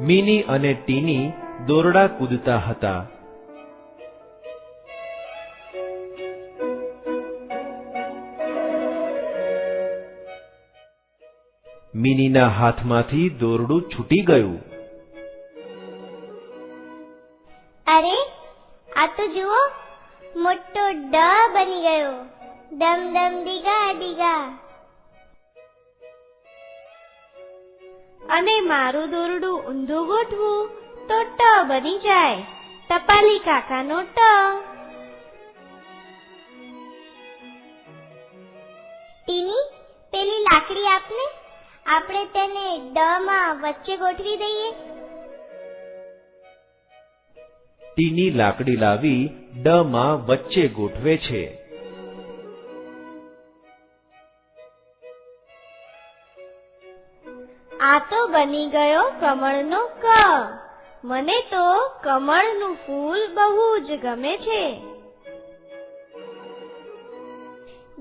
Mini અને ટીની દોરડા કૂદતા હતા. મિનીના હાથમાંથી દોરડું છૂટી ગયું. અરે, આ તો જુઓ મોટો ડ બની ગયો. ડમ ડમ ડીગા ડીગા અને મારું દોરડું ઊંધું ગોઠવું તો ટ બની જાય. ટપાલી કાકાનો ટ. ટીની પેલી લાકડી આપને? આપણે તેને ડ માં વચ્ચે ગોઠવી દઈએ. ટીની લાકડી લાવી ડ માં વચ્ચે ગોઠવે છે. આ તો બની ગયો કમળનો ક મને તો કમળનું ફૂલ બહુ જ ગમે છે.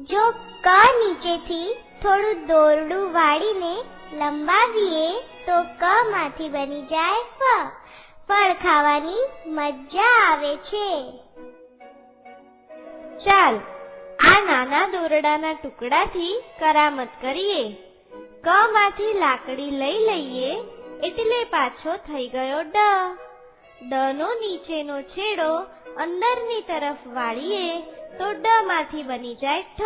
જો ક નીચેથી થોડું દોરડું વાળીને લંબાવીએ તો ક માંથી બની જાય ફ. ફળ ખાવાની મજા આવે છે. ચાલ, આ નાના દોરડાના ટુકડાથી કરામત કરીએ. ક માંથી લાકડી લઈ લઈએ, એટલે પાછો થઈ ગયો ડ. ડ નો નીચેનો છેડો અંદરની તરફ વાળીએ, તો ડ માંથી બની જાય ઠ.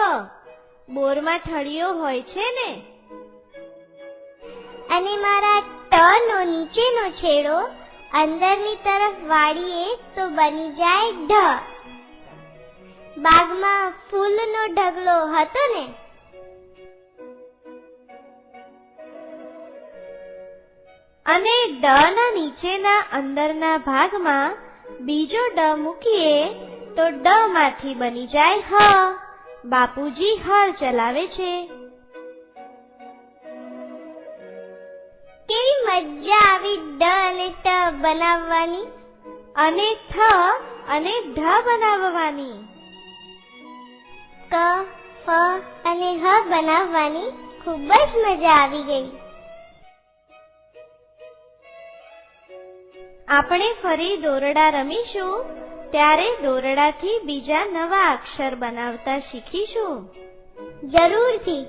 બોરમાં ઠળિયો હોય છે ને? અને મારા ટ નો નીચેનો છેડો અંદરની તરફ વાળીએ તો બની જાય ઢ. બાગમાં ફૂલનો ઢગલો હતો ને? અને ડ ના નીચેના અંદરના ભાગમાં બીજો ડ મૂકીએ તો ડ માંથી બની જાય હ. બાપુજી હળ ચલાવે છે. કેવી મજા આવી ટ બનાવવાની અને થ અને ઢ બનાવવાની. ક, ફ અને હ બનાવવાની ખૂબ જ મજા આવી ગઈ. આપણે ફરી દોરડા રમીશું, ત્યારે દોરડાથી બીજા નવા અક્ષર બનાવતા શીખીશું. જરૂરથી.